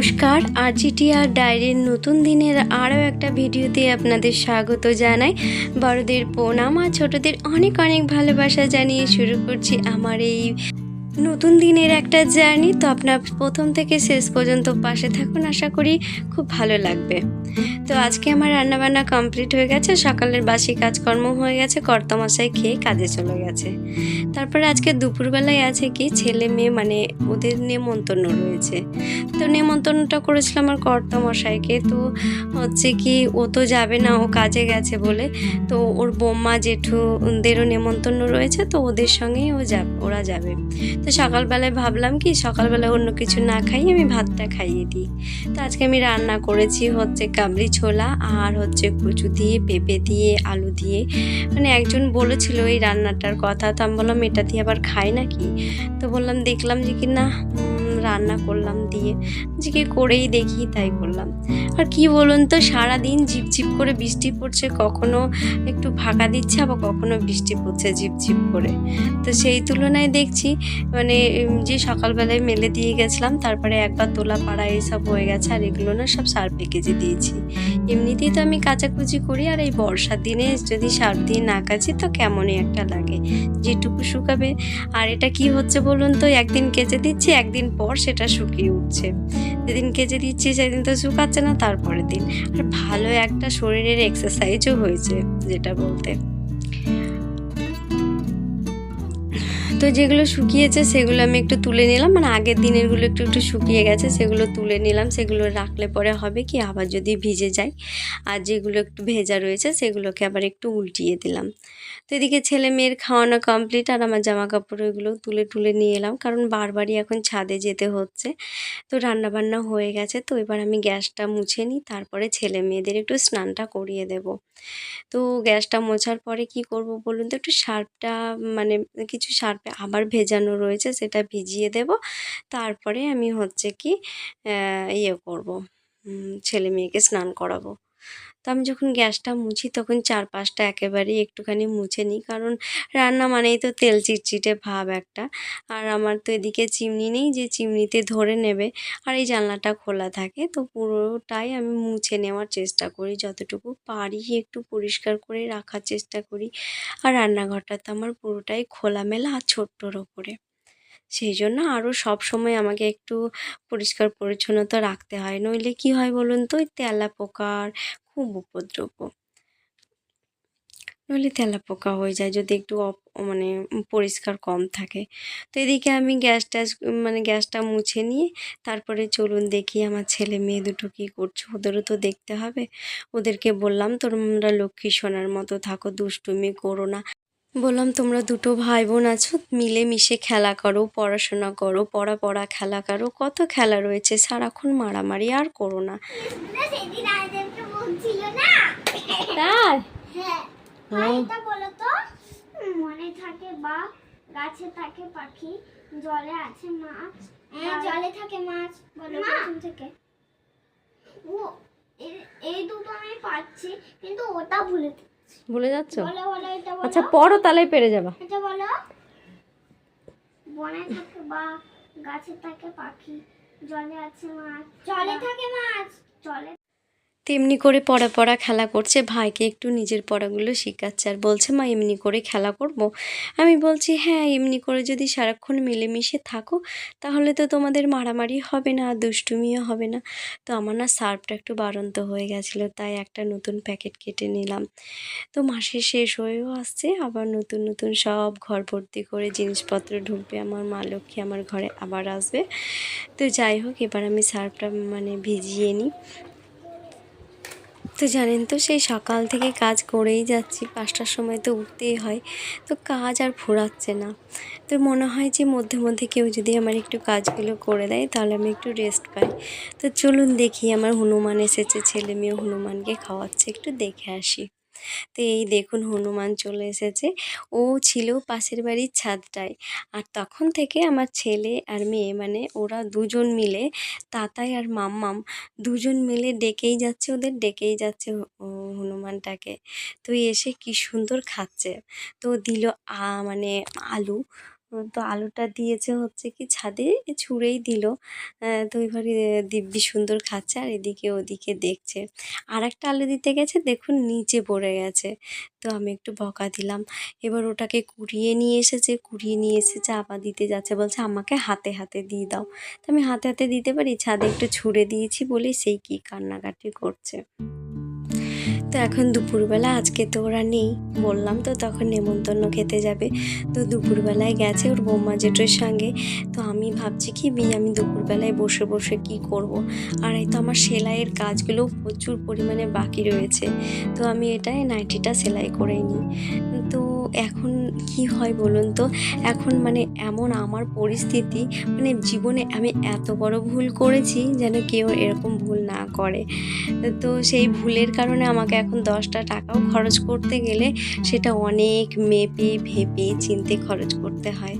নমস্কার, আরজিটিআর ডায়েরির নতুন দিনের আরও একটা ভিডিওতে আপনাদের স্বাগত জানাই। বড়দের প্রণাম আর ছোটদের অনেক অনেক ভালোবাসা জানিয়ে শুরু করছি আমার এই নতুন দিনের একটা জার্নি তো আপনার প্রথম থেকে শেষ পর্যন্ত পাশে থাকুন, আশা করি খুব ভালো লাগবে। তো আজকে আমার রান্নাবান্না কমপ্লিট হয়ে গেছে, সকালের বাসি কাজকর্ম হয়ে গেছে, কর্তামশাই খেয়ে কাজে চলে গেছে। তারপরে আজকে দুপুরবেলায় আছে কি, ছেলে মেয়ে মানে ওদের নেমন্তন্ন রয়েছে। তো নেমন্তন্নটা করেছিলাম আমার কর্তামশাইকে, তো হচ্ছে কি ও তো যাবে না, ও কাজে গেছে বলে। তো ওর বোম্মা জেঠুদেরও নেমন্তন্ন রয়েছে, তো ওদের সঙ্গেই ও যাবে, ওরা যাবে। তো সকালবেলায় ভাবলাম কি সকালবেলায় অন্য কিছু না খাই আমি ভাতটা খাইয়ে দিই। তো আজকে আমি রান্না করেছি হচ্ছে কাবলি ছোলা আর হচ্ছে কচু দিয়ে, পেঁপে দিয়ে, আলু দিয়ে। মানে একজন বলেছিল এই রান্নাটার কথা, তো আমি বললাম, এটা দিয়ে আবার খাই নাকি? তো বললাম, দেখলাম যে কি না রান্না করলাম দিয়ে। যে কি করেই দেখি তাই করলাম আর কি বলুন তো, সারাদিন ঝিপঝিপ করে বৃষ্টি পড়ছে, কখনো একটু ফাঁকা দিচ্ছে, আবার কখনো বৃষ্টি পড়ছে ঝিপঝিপ করে। তো সেই তুলনায় দেখছি মানে যে সকালবেলায় মেলে দিয়ে গেছিলাম, তারপরে একবার তোলা পাড়া এইসব হয়ে গেছে, আর এগুলো না সব সার প্যাকেজে দিয়েছি। এমনিতেই তো আমি কাচাকুচি করি, আর এই বর্ষার দিনে যদি সার দিয়ে না কাচি, তো কেমনই একটা লাগে। যেটুকু শুকাবে। আর এটা কি হচ্ছে বলুন তো? একদিন কেচে দিচ্ছি, একদিন পর সেটা শুকিয়ে উঠছে। যেদিন কেচে দিচ্ছি সেদিন তো শুকাচ্ছে না, তারপরের দিন। আর ভালো একটা শরীরের এক্সারসাইজও হয়েছে, যেটা বলতে। তো যেগুলো শুকিয়েছে সেগুলো আমি একটু তুলে নিলাম। মানে আগের দিনেরগুলো একটু একটু শুকিয়ে গেছে, সেগুলো তুলে নিলাম। সেগুলো রাখলে পরে হবে কি, আবার যদি ভিজে যায়, আর যেগুলো একটু ভেজা রয়েছে সেগুলোকে আবার একটু উল্টিয়ে দিলাম। তো এদিকে ছেলে মেয়ের খাওয়ানো কমপ্লিট আর আমার জামা কাপড় ওইগুলো তুলে তুলে নিয়ে এলাম। কারণ বারবারই এখন ছাদে যেতে হচ্ছে। তো রান্না বান্না হয়ে গেছে, তো এবার আমি গ্যাসটা মুছে নিই, তারপরে ছেলে মেয়েদের একটু স্নানটা করিয়ে দেব। তো গ্যাসটা মোছার পরে কি করব বলুন তো? একটু সার্ফটা মানে কিছু সার্ফে আবার ভেজানো রয়েছে, সেটা ভিজিয়ে দেব। তারপরে আমি হচ্ছে কি ইয়ে করব ছেলে মেয়েকে স্নান করাবো। তো আমি যখন গ্যাসটা মুছি তখন চারপাশটা একেবারেই একটুখানি মুছে নিই। কারণ রান্না মানেই তো তেল চিটচিটে ভাব একটা। আর আমার তো এদিকে চিমনি নেই যে চিমনিতে ধরে নেবে। আর এই জানলাটা খোলা থাকে তো পুরোটাই আমি মুছে নেওয়ার চেষ্টা করি। যতটুকু পারি একটু পরিষ্কার করে রাখার চেষ্টা করি। আর রান্নাঘরটা তো আমার পুরোটাই খোলামেলা আর ছোট্টর ওপরে। সেই জন্য আরও সব সময় আমাকে একটু পরিষ্কার পরিচ্ছন্নতা রাখতে হয়। নইলে কি হয় বলুন তো? ওই তেলা পোকার খুব উপদ্রব। নইলে তেলা পোকা হয়ে যায় যদি একটু মানে পরিষ্কার কম থাকে। তো এদিকে আমি গ্যাস ট্যাস মানে গ্যাসটা মুছে নিয়ে তারপরে চলুন দেখি আমার ছেলে মেয়ে দুটো কী করছে। ওদেরও তো দেখতে হবে। ওদেরকে বললাম, তোমরা লক্ষ্মী সোনার মতো থাকো, দুষ্টুমি করো না। বললাম, তোমরা দুটো ভাই বোন আছো মিলে মিশে খেলা করো, পড়াশোনা করো, পড়া পড়া খেলা করো, কত খেলা রয়েছে, সারাক্ষণ মারামারি আর করো না না সেদিন আইদেরকে বলছিল না তাই আরেকটা বলো তো। মনে থাকে বা গাছে থাকে পাখি জলে আছে মাছ। হ্যাঁ জলে থাকে মাছ বলো প্রথম থেকে। ও এই দুটো আমি পাচ্ছি কিন্তু ওটা ভুলে। ভুলে যাচ্ছ? এটা আচ্ছা পড়ো তাহলে পেরে যাবা। এটা বলো। বনে থাকে বা গাছে থাকে পাখি জলে আছে মাছ জলে থাকে মাছ! জলে তেমনি করে পড়া পড়া খেলা করছে, ভাইকে একটু নিজের পড়াগুলো শেখাচ্ছে আর বলছে, মা, এমনি করে খেলা করব? আমি বলছি হ্যাঁ এমনি করে যদি সারাক্ষণ মিলেমিশে থাকো, তাহলে তো তোমাদের মারামারি হবে না, দুষ্টুমিও হবে না। তো আমার না সার্ফটা একটু বাড়ন্ত হয়ে গেছিল, তাই একটা নতুন প্যাকেট কেটে নিলাম। তো মাসে শেষ হয়েও আসছে, আবার নতুন নতুন সব ঘর ভর্তি করে জিনিসপত্র ঢুকবে আমার মা, লক্ষ্মী আমার ঘরে আবার আসবে। তো যাই হোক, এবার আমি সার্ফটা মানে ভিজিয়ে নিই। তো জানেন তো, সেই সকাল থেকে কাজ করেই যাচ্ছি। পাঁচটার সময় তো উঠতেই হয়, তো কাজ আর ফোরাচ্ছে না। তো মনে হয় যে মধ্যে মধ্যে কেউ যদি আমার একটু কাজগুলো করে দেয়, তাহলে আমি একটু রেস্ট পাই। তো চলুন দেখি, আমার হনুমান এসেছে, ছেলে মেয়ে হনুমানকে খাওয়াচ্ছে, একটু দেখে আসি। তো এই দেখুন হনুমান চলে এসেছে। ও ছিল পাশের বাড়ির ছাদটায়। আর তখন থেকে আমার ছেলে আর মেয়ে মানে ওরা দুজন মিলে, তাতাই আর মাম্মাম দুজন মিলে ডেকেই যাচ্ছে, ওদের ডেকেই যাচ্ছে হনুমানটাকে। তো এসে কি সুন্দর খাচ্ছে। তো দিল আ মানে আলু। তো আলুটা দিয়েছে হচ্ছে কি ছাদে ছুঁড়েই দিল। তো এবারে দিব্যি সুন্দর খাচ্ছে আর এদিকে ওদিকে দেখছে। আর একটা আলু দিতে গেছে, দেখুন নিচে পড়ে গেছে। তো আমি একটু বকা দিলাম। এবার ওটাকে কুড়িয়ে নিয়ে এসেছে, কুড়িয়ে নিয়ে এসেছে, আবার দিতে যাচ্ছে। বলছে, আমাকে হাতে হাতে দিয়ে দাও। তো আমি হাতে হাতে দিতে পারি, ছাদে একটু ছুঁড়ে দিয়েছি বলেই সেই কি কান্নাকাটি করছে। তো এখন দুপুরবেলা, আজকে তো ওরা নেই। বললাম তো তখন নেমন্তন্ন খেতে যাবে। তো দুপুরবেলায় গেছে ওর বৌমা জেঠের সঙ্গে। তো আমি ভাবছি কি বি- আমি দুপুরবেলায় বসে বসে কি করব। আর এই তো আমার সেলাইয়ের কাজগুলো প্রচুর পরিমাণে বাকি রয়েছে। তো আমি এটাই নাইটিটা সেলাই করে নিই। তো এখন কি হয় বলুন তো? এখন মানে এমন আমার পরিস্থিতি মানে জীবনে আমি এত বড় ভুল করেছি যেন কেউ এরকম ভুল না করে। তো সেই ভুলের কারণে আমাকে এখন দশটা টাকাও খরচ করতে গেলে সেটা অনেক মেপে ভেপে চিনতে খরচ করতে হয়।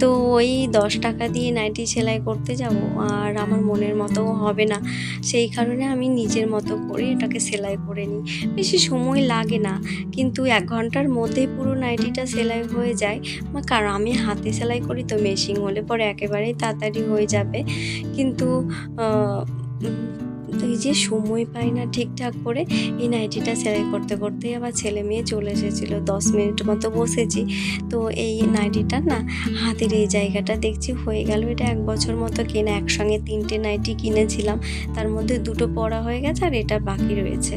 তো ওই দশ টাকা দিয়ে নাইটি সেলাই করতে যাব, আর আমার মনের মতো হবে না। সেই কারণে আমি নিজের মতো করে এটাকে সেলাই করে নিই। বেশি সময় লাগে না, কিন্তু এক ঘণ্টার মধ্যে পুরো নাইটিটা সেলাই হয়ে যায়। কারণ আমি হাতে সেলাই করি তো মেশিন হলে পরে একেবারেই তাড়াতাড়ি হয়ে যাবে। কিন্তু তো এই যে সময় পাই না ঠিকঠাক করে, এই নাইটিটা সেলাই করতে করতেই আবার ছেলে মেয়ে চলে এসেছিল। দশ মিনিট মতো বসেছি। তো এই নাইটিটা না হাতের এই জায়গাটা দেখছি হয়ে গেল। এটা এক বছর মতো কেনা, একসঙ্গে তিনটে নাইটি কিনেছিলাম। তার মধ্যে দুটো পড়া হয়ে গেছে আর এটা বাকি রয়েছে।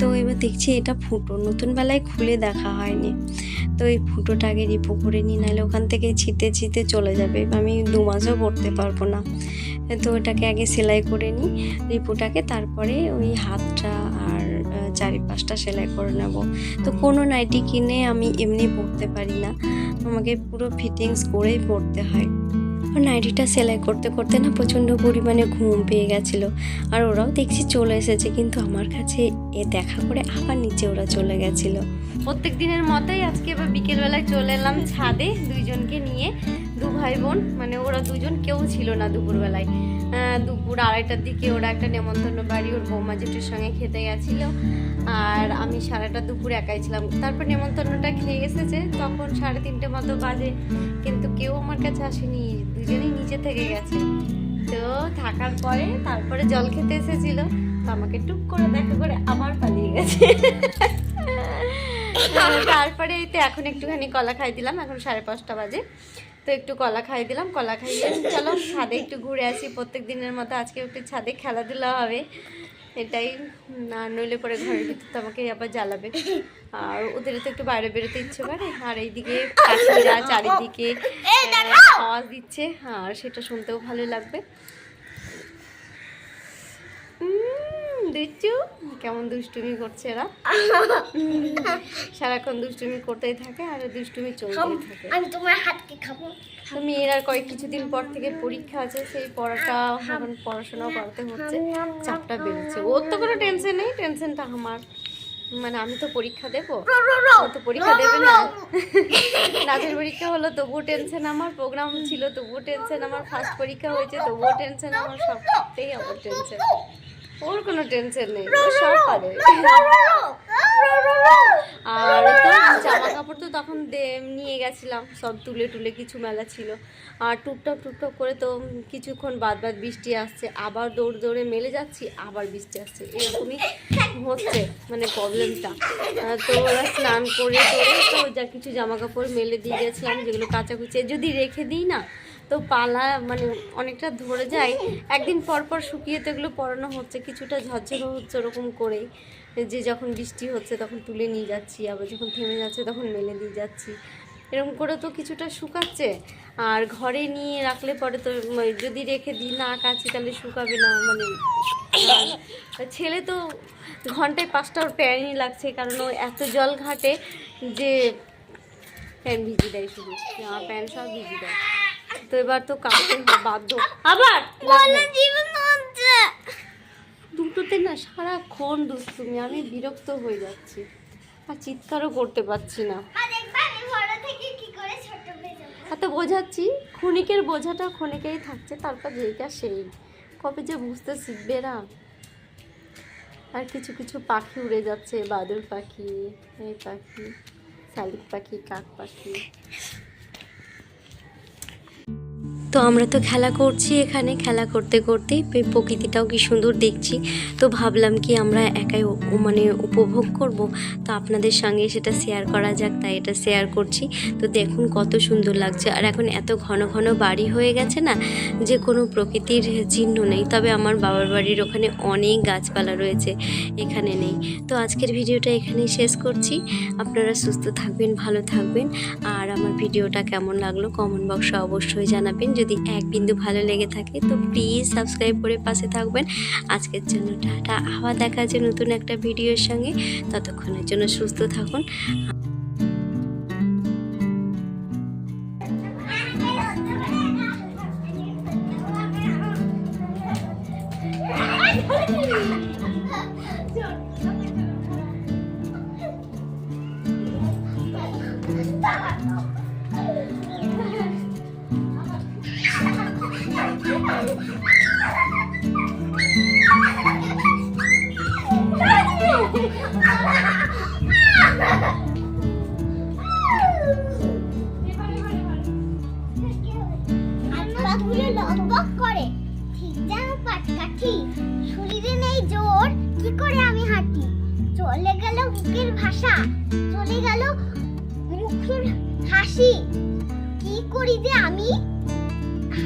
তো এবার দেখছি এটা ফুটো, নতুন বেলায় খুলে দেখা হয়নি। তো এই ফুটোটা আগে রিপো করে নিই, নাহলে ওখান থেকে ছিটে ছিটে চলে যাবে। আমি দু মাসও পরতে পারব না। তো ওটাকে আগে সেলাই করে নিই রিপুটাকে তারপরে ওই হাতটা আর চারিপাশটা সেলাই করে নেব। তো কোনো নাইটি কিনে আমি এমনি পরতে পারি না, আমাকে পুরো ফিটিংস করেই পরতে হয়। নাইটিটা সেলাই করতে করতে না প্রচণ্ড পরিমাণে ঘুম পেয়ে গেছিল, আর ওরাও দেখছি চলে এসেছে, কিন্তু আমার কাছে এ দেখা করে আবার নিচে ওরা চলে গেছিল। প্রত্যেক দিনের মতোই আজকে এবার বিকেলবেলায় চলে এলাম ছাদে, দুইজনকে নিয়ে। দু ভাই বোন মানে ওরা দুজন, কেউ ছিল না দুপুরবেলায়। দুপুর আড়াইটার দিকে ওরা একটা নেমন্তন্ন বাড়ি, ওর বৌমা জেঠুর সঙ্গে খেতে গেছিল। আর আমি সারাটা দুপুর একাই ছিলাম। তারপর নেমন্তন্নটা খেয়ে এসেছে, তখন সাড়ে তিনটে মতো বাজে, কিন্তু কেউ আমার কাছে আসেনি, দুজনেই নিচে থেকে গেছে। তো থাকার পরে তারপরে জল খেতে এসেছিল, তো আমাকে টুক করে দেখা করে আবার পালিয়ে গেছে। তারপরে এই তো এখন একটুখানি কলা খাই দিলাম, এখন সাড়ে পাঁচটা বাজে। তো একটু কলা খাই দিলাম কলা খাইয়ে চলো ছাদে একটু ঘুরে আসি। প্রত্যেক দিনের মতো আজকে একটু ছাদে খেলাধুলা হবে। এটাই না নইলে পরে ঘরের ভিতর তো আমাকে আবার জ্বালাবে। আর ওদের তো একটু বাইরে বেরোতে ইচ্ছে করে। আর এইদিকে পাখিরা চারিদিকে আওয়াজ দিচ্ছে। আর সেটা শুনতেও ভালো লাগবে। দিচ্ছু কেমন দুষ্টুমি করছে এরা? সারাক্ষণ দুষ্টুমি করতেই থাকে আর দুষ্টুমি চলতেই থাকে। আমি তোমার হাতকে খাব। তো মেয়ের আর কয়েক কিছুদিন পর থেকে পরীক্ষা আছে সেই পড়াটা এখন পড়াশোনাও করতে হচ্ছে চাপটা বেড়েছে। ওর তো কোনো টেনশন নেই টেনশনটা আমার। মানে আমি তো পরীক্ষা দেবো। তো পরীক্ষা দেবে না। নাচের পরীক্ষা হলো তবুও টেনশন আমার। প্রোগ্রাম ছিল তবুও টেনশন আমার। ফার্স্ট পরীক্ষা হয়েছে তবুও টেনশন আমার। সবটাই আমার টেনশন ওর কোনো টেনশন নেই সব পারে। আর তো জামা কাপড় তো তখন নিয়ে গেছিলাম সব তুলে টুলে কিছু মেলা ছিল। আর টুকটাক টুকটাক করে তো কিছুক্ষণ বাদ বাদ বৃষ্টি আসছে আবার দৌড় দৌড়ে মেলে যাচ্ছি আবার বৃষ্টি আসছে। এরকমই হচ্ছে মানে প্রবলেমটা তো ওরা স্নান করে করে তো যা কিছু জামা কাপড় মেলে দিয়ে গেছিলাম যেগুলো কাচাকুচে যদি রেখে দিই না তো পালা মানে অনেকটা ধরে যায়। একদিন পর পর শুকিয়ে তো এগুলো পরানো হচ্ছে, কিছুটা ঝরঝরে হচ্ছে ওরকম করেই। যে যখন বৃষ্টি হচ্ছে তখন তুলে নিয়ে যাচ্ছি, আবার যখন থেমে যাচ্ছে তখন মেলে দিয়ে যাচ্ছি। এরকম করে তো কিছুটা শুকাচ্ছে। আর ঘরে নিয়ে রাখলে পরে তো যদি রেখে দিই না কাছে তাহলে শুকাবে না মানে ছেলে তো ঘন্টায় পাঁচটা ওর প্যানই লাগছে, কারণ ও এত জল ঘাটে যে প্যান ভিজিয়ে দেয় শুধু। জামা প্যান্ট সব ভিজিয়ে দেয়। তো এবার তো কাপড় বাধ্য। আবার? দুটোতে না সারাক্ষণ দুষ্টুমি আমি বিরক্ত হয়ে যাচ্ছি। আর চিৎকারও করতে পারছি না। হয়ে এত বোঝাচ্ছি ক্ষণিকের বোঝাটা ক্ষণিকেই থাকছে তারপর যেইটা সেই। কবে যে বুঝতে শিখবে না। আর কিছু কিছু পাখি উড়ে যাচ্ছে বাদুর পাখি এই পাখি শালিক পাখি কাক পাখি। তো আমরা তো খেলা করছি এখানে, খেলা করতে করতে। প্রকৃতিটাও কি সুন্দর দেখছি। তো ভাবলাম কি আমরা একাই মানে উপভোগ করব। তো আপনাদের সঙ্গে সেটা শেয়ার করা যাক, তাই এটা শেয়ার করছি। তো দেখুন কত সুন্দর লাগছে। আর এখন এত ঘন ঘন বাড়ি হয়ে গেছে না, যে কোনো প্রকৃতির চিহ্ন নেই। তবে আমার বাবার বাড়ির ওখানে অনেক গাছপালা রয়েছে, এখানে নেই। তো আজকের ভিডিওটা এখানেই শেষ করছি। আপনারা সুস্থ থাকবেন, ভালো থাকবেন। আর আমার ভিডিওটা কেমন লাগল কমেন্ট বক্সে অবশ্যই জানাবেন। যদি এক বিন্দু ভালো লেগে থাকে, তো প্লিজ সাবস্ক্রাইব করে পাশে থাকবেন। আজকের জন্য টাটা। আবার দেখা আছে নতুন একটা ভিডিওর সঙ্গে। ততক্ষণের জন্য সুস্থ থাকুন। পাগুলো Yeah.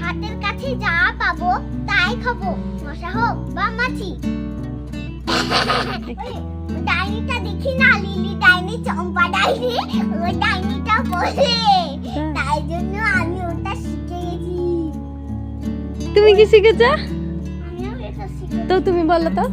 হাতের কাছে যা পাবো তাই খাব। মশা হোক বা মাছি। ডাইনিটা দেখি না লিলি ডাইনি চম্পা ডাইনি? ওই ডাইনিটা বলে। তাই জন্য আমি ওটা শিখে গেছি। তুমি কি শিখেছ? তো তুমি বলো তো।